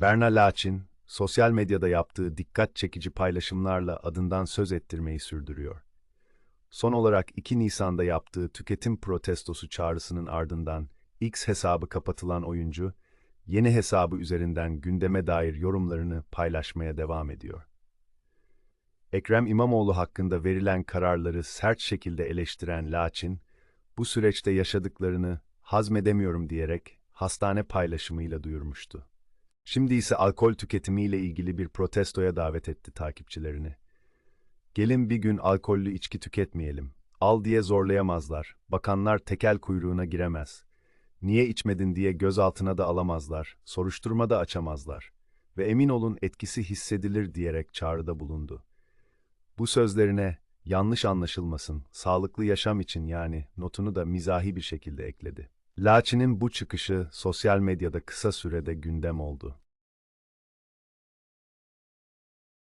Berna Laçin, sosyal medyada yaptığı dikkat çekici paylaşımlarla adından söz ettirmeyi sürdürüyor. Son olarak 2 Nisan'da yaptığı tüketim protestosu çağrısının ardından X hesabı kapatılan oyuncu, yeni hesabı üzerinden gündeme dair yorumlarını paylaşmaya devam ediyor. Ekrem İmamoğlu hakkında verilen kararları sert şekilde eleştiren Laçin, bu süreçte yaşadıklarını hazmedemiyorum diyerek hastane paylaşımıyla duyurmuştu. Şimdi ise alkol tüketimiyle ilgili bir protestoya davet etti takipçilerini. Gelin bir gün alkollü içki tüketmeyelim. Al diye zorlayamazlar. Bakanlar tekel kuyruğuna giremez. Niye içmedin diye gözaltına da alamazlar. Soruşturma da açamazlar. Ve emin olun etkisi hissedilir diyerek çağrıda bulundu. Bu sözlerine yanlış anlaşılmasın, sağlıklı yaşam için yani notunu da mizahi bir şekilde ekledi. Laçin'in bu çıkışı sosyal medyada kısa sürede gündem oldu.